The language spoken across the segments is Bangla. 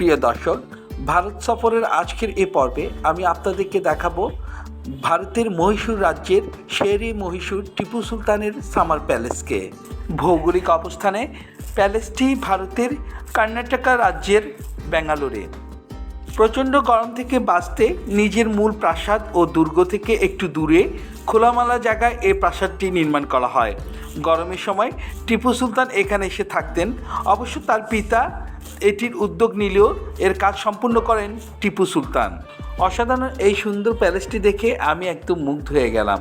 প্রিয় দর্শক, ভারত সফরের আজকের এ পর্বে আমি আপনাদেরকে দেখাবো ভারতের মহীশূর রাজ্যের শেরি মহীশূর টিপু সুলতানের সামার প্যালেসকে। ভৌগোলিক অবস্থানে প্যালেসটি ভারতের কর্ণাটকা রাজ্যের ব্যাঙ্গালোরে। প্রচণ্ড গরম থেকে বাঁচতে নিজের মূল প্রাসাদ ও দুর্গ থেকে একটু দূরে খোলামেলা জায়গায় এই প্রাসাদটি নির্মাণ করা হয়। গরমের সময় টিপু সুলতান এখানে এসে থাকতেন। অবশ্য তার পিতা এটির উদ্যোগ নিলেও এর কাজ সম্পূর্ণ করেন টিপু সুলতান। অসাধারণ এই সুন্দর প্যালেসটি দেখে আমি একদম মুগ্ধ হয়ে গেলাম।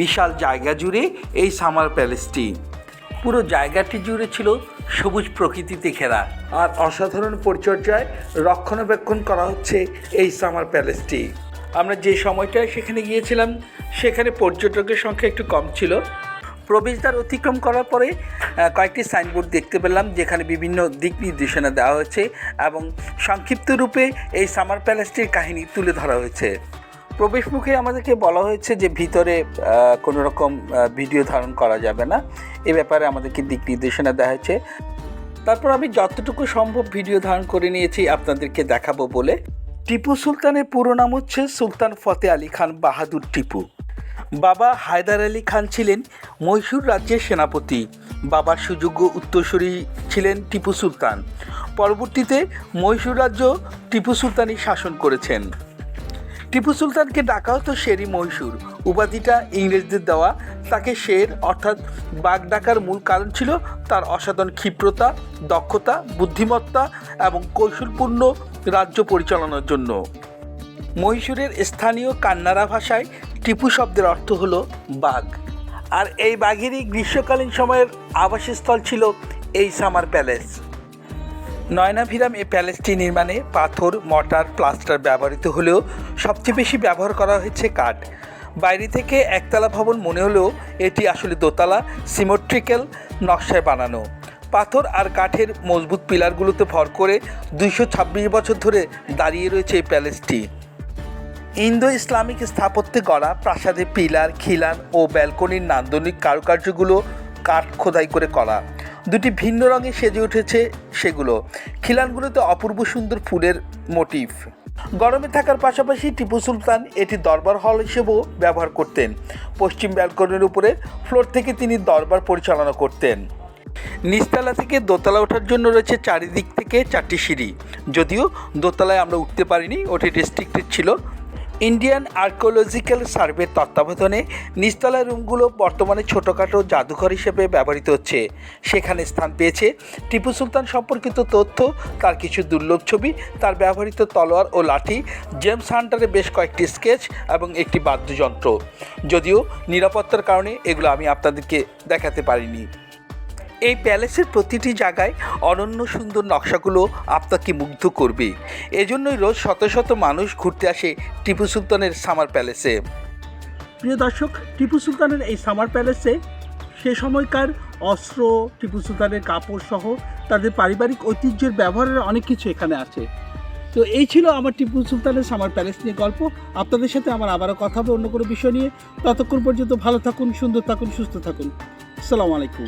বিশাল জায়গা জুড়ে এই সামার প্যালেসটি। পুরো জায়গাটি জুড়ে ছিল সবুজ প্রকৃতিতে ঘেরা। আর অসাধারণ পরিচর্যায় রক্ষণাবেক্ষণ করা হচ্ছে এই সামার প্যালেসটি। আমরা যে সময়টায় সেখানে গিয়েছিলাম, সেখানে পর্যটকের সংখ্যা একটু কম ছিল। প্রবেশদ্বার অতিক্রম করার পরে কয়েকটি সাইনবোর্ড দেখতে পেলাম, যেখানে বিভিন্ন দিক নির্দেশনা দেওয়া হয়েছে এবং সংক্ষিপ্ত রূপে এই সামার প্যালেসটির কাহিনী তুলে ধরা হয়েছে। প্রবেশ মুখে আমাদেরকে বলা হয়েছে যে ভিতরে কোনো রকম ভিডিও ধারণ করা যাবে না। এ ব্যাপারে আমাদেরকে দিক নির্দেশনা দেওয়া হয়েছে। তারপর আমি যতটুকু সম্ভব ভিডিও ধারণ করে নিয়েছি, আপনাদেরকে দেখাবো বলে। টিপু সুলতানের পুরো নাম হচ্ছে সুলতান ফতে আলী খান বাহাদুর টিপু। বাবা হায়দার আলী খান ছিলেন মহীশূর রাজ্যের সেনাপতি। বাবার সুযোগ্য উত্তরসূরি ছিলেন টিপু সুলতান। পরবর্তীতে মহীশূর রাজ্য টিপু সুলতানই শাসন করেছেন। টিপু সুলতানকে ডাকা হতো শেরি মহীশূর উপাধিটা ইংরেজদের দেওয়া। তাকে শের অর্থাৎ বাঘ ডাকার মূল কারণ ছিল তার অসাধারণ ক্ষিপ্রতা, দক্ষতা, বুদ্ধিমত্তা এবং কৌশলপূর্ণ রাজ্য পরিচালনার জন্য। মহীশূরের স্থানীয় কান্নাড়া ভাষায় টিপু শব্দের অর্থ হলো বাঘ। আর এই বাঘেরই গ্রীষ্মকালীন সময়ের আবাসস্থল ছিল এই সামার প্যালেস। নয়নাভিরাম এই প্যালেসটি নির্মাণে পাথর, মর্টার, প্লাস্টার ব্যবহৃত হলেও সবচেয়ে বেশি ব্যবহার করা হয়েছে কাঠ। বাইরে থেকে একতলা ভবন মনে হলেও এটি আসলে দোতলা, সিমেট্রিক্যাল নকশায় বানানো। পাথর আর কাঠের মজবুত পিলারগুলোতে ভর করে দুইশো ছাব্বিশ বছর ধরে দাঁড়িয়ে রয়েছে এই প্যালেসটি। ইন্দো ইসলামিক স্থাপত্যে গড়া প্রাসাদে পিলার, খিলান ও ব্যালকনির নান্দনিক কারুকার্যগুলো কাঠ খোদাই করে করা। দুটি ভিন্ন রঙে সেজে উঠেছে সেগুলো। খিলানগুলোতে অপূর্ব সুন্দর ফুলের মোটিভ গরমে থাকার পাশাপাশি টিপু সুলতান এটি দরবার হল হিসেবেও ব্যবহার করতেন। পশ্চিম ব্যালকনির উপরে ফ্লোর থেকে তিনি দরবার পরিচালনা করতেন। নিচতলা থেকে দোতলা ওঠার জন্য রয়েছে চারিদিক থেকে চারটি সিঁড়ি। যদিও দোতলায় আমরা উঠতে পারিনি, ওটি রেস্ট্রিক্টেড ছিল। ইন্ডিয়ান আর্কোলজিক্যাল সার্ভের তত্ত্বাবধানে নিচতলা রুমগুলো বর্তমানে ছোটোখাটো জাদুঘর হিসেবে ব্যবহৃত হচ্ছে। সেখানে স্থান পেয়েছে টিপু সুলতান সম্পর্কিত তথ্য, তার কিছু দুর্লভ ছবি, তার ব্যবহৃত তলোয়ার ও লাঠি, জেমস হান্টারের বেশ কয়েকটি স্কেচ এবং একটি বাদ্যযন্ত্র। যদিও নিরাপত্তার কারণে এগুলো আমি আপনাদেরকে দেখাতে পারিনি। এই প্যালেসের প্রতিটি জায়গায় অনন্য সুন্দর নকশাগুলো আপনাকে মুগ্ধ করবে। এজন্যই রোজ শত শত মানুষ ঘুরতে আসে টিপু সুলতানের সামার প্যালেসে। প্রিয় দর্শক, টিপু সুলতানের এই সামার প্যালেসে সে সময়কার অস্ত্র, টিপু সুলতানের কাপড় সহ তাদের পারিবারিক ঐতিহ্যের ব্যবহারের অনেক কিছু এখানে আছে। তো এই ছিল আমার টিপু সুলতানের সামার প্যালেস নিয়ে গল্প। আপনাদের সাথে আমার আবারও কথা হবে অন্য কোনো বিষয় নিয়ে। ততক্ষণ পর্যন্ত ভালো থাকুন, সুন্দর থাকুন, সুস্থ থাকুন। আসসালামু আলাইকুম।